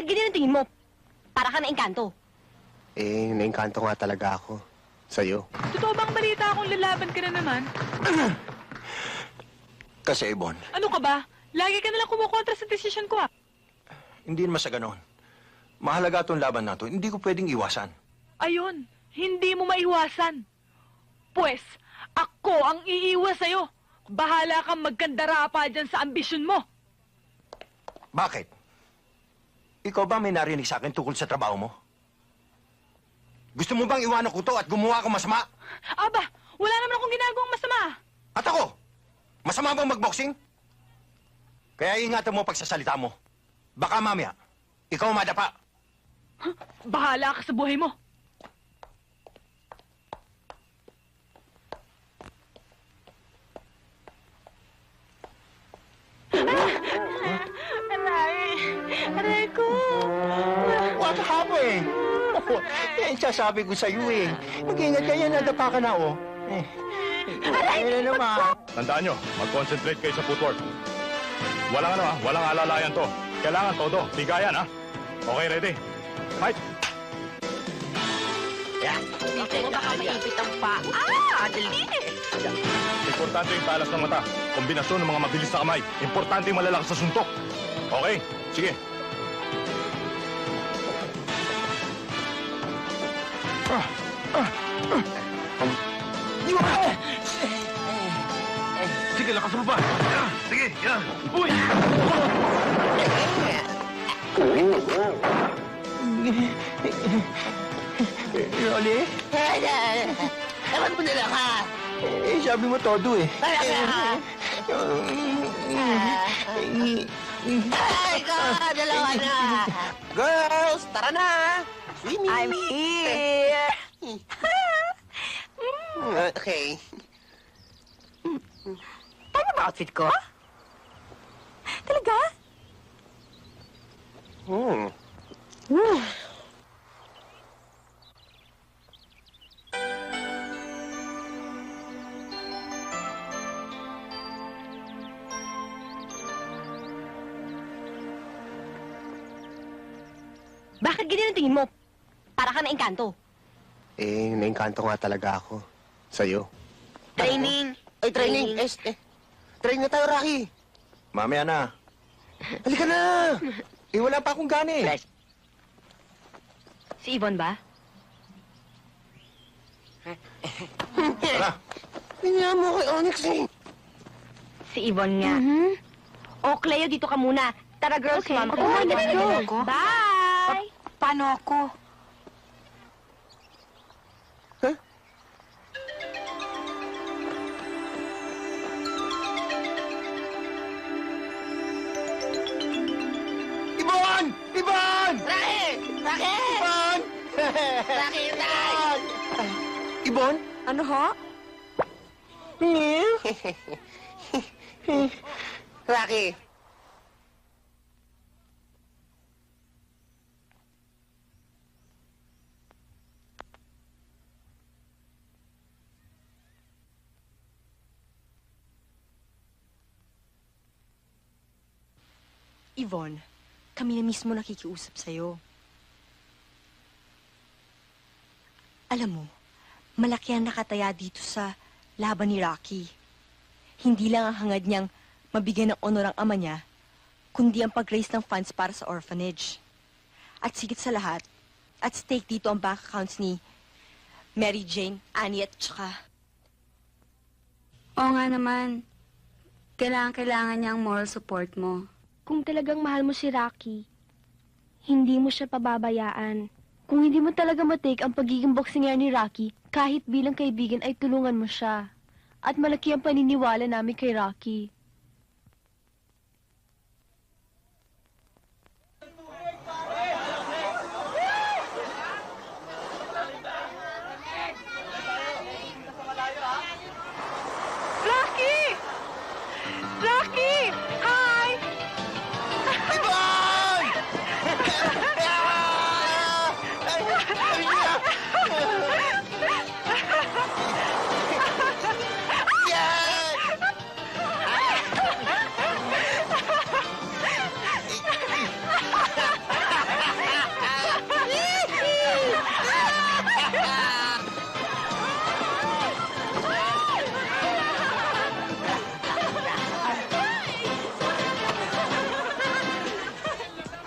Bakit ganyan ang tingin mo? Para ka na engkanto. Eh, naingkanto nga talaga ako. Sa'yo. Totoo bang balita akong lalaban ka na naman? Kasi, Ibon, Ano ka ba? Lagi ka nalang kumukontra sa desisyon ko ah. hindi naman sa ganon. Mahalaga itong laban na to. Hindi ko pwedeng iwasan. Ayun, hindi mo maiwasan. Pwes, ako ang iiwas sa'yo. Bahala kang magkandara pa dyan sa ambisyon mo. Bakit? Ikaw ba may narinig sa akin tungkol sa trabaho mo? Gusto mo bang iwanan ko to at gumawa ako masama? Aba, wala naman akong ginagawang masama. At ako? Masama bang magboxing? Kaya ingatan mo pagsasalita mo. Baka mamaya, ikaw madapa. Bahala ka sa buhay mo. Aray! Ko! What happened? Oh, yan sasabi ko sa'yo eh. Mag-ingat ka yan, nadapa ka na oh. Eh, Aray! Ayun na naman. Tandaan nyo, mag-concentrate kayo sa footwork. Walang ano ha, walang alalayan to. Kailangan todo, tigayan ha. Okay, ready? Fight! Dito mo baka maipit ang pa. Ah, dali! Importante yung talas ng mata. Kombinasyon ng mga mabilis na kamay. Importante yung malalakas sa suntok. Okay, sige. Sige, lakas mo pa. Ah, Sige, yan. Uy! Rolly? Ewan mo na lang, ha? Eh, sabi mo todo eh. Talaga, ha? Ay, ka! Dalawa na! Girls, tara na! Swimming! I'm here! Okay. Tama ba outfit ko? Talaga? Hmm. Bakit ganyan ang tingin mo? Para ka na engkanto. Eh, naingkanto nga talaga ako. Sa'yo. Training! Ay, training! Eh, eh, training na tayo, Rocky! Mamaya na. Halika na! Eh, wala pa akong gana eh. Si Yvonne ba? Tara. Pinaya mo kay Onyx eh! Si Yvonne nga. O, Cleo, dito ka muna. Tara, girls, Okay. mama. Oh, let's go. Bye! Paano ako? Ibon? Ano ho? Rocky! Yvonne, kami na mismo nakikiusap sa'yo. Alam mo, malaki ang nakataya dito sa laban ni Rocky. Hindi lang ang hangad niyang mabigyan ng honor ang ama niya, kundi ang pag-raise ng funds para sa orphanage. At sigit sa lahat, at stake dito ang bank accounts ni Mary Jane, Annie at tsaka... Oo nga naman. Kailangan-kailangan niya ang moral support mo. Kung talagang mahal mo si Rocky, hindi mo siya pababayaan. Kung hindi mo talaga matake ang pagiging boksinger ni Rocky, kahit bilang kaibigan ay tulungan mo siya. At malaki ang paniniwala namin kay Rocky.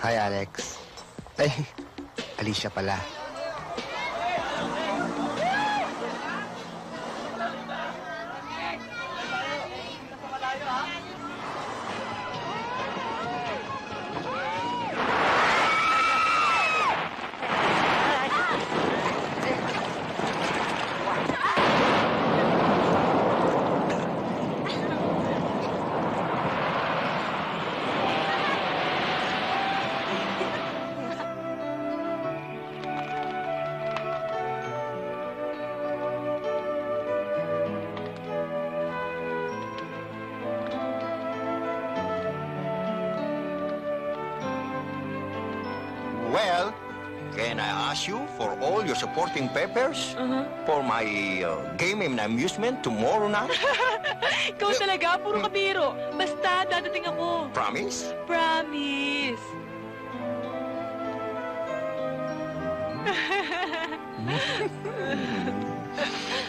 Hi, Alex. Ay, Alicia pala. Well, can I ask you for all your supporting papers for my uh, game and amusement tomorrow night? Ikaw talaga, puro kabiro. Basta, dadating ako. Promise? Promise.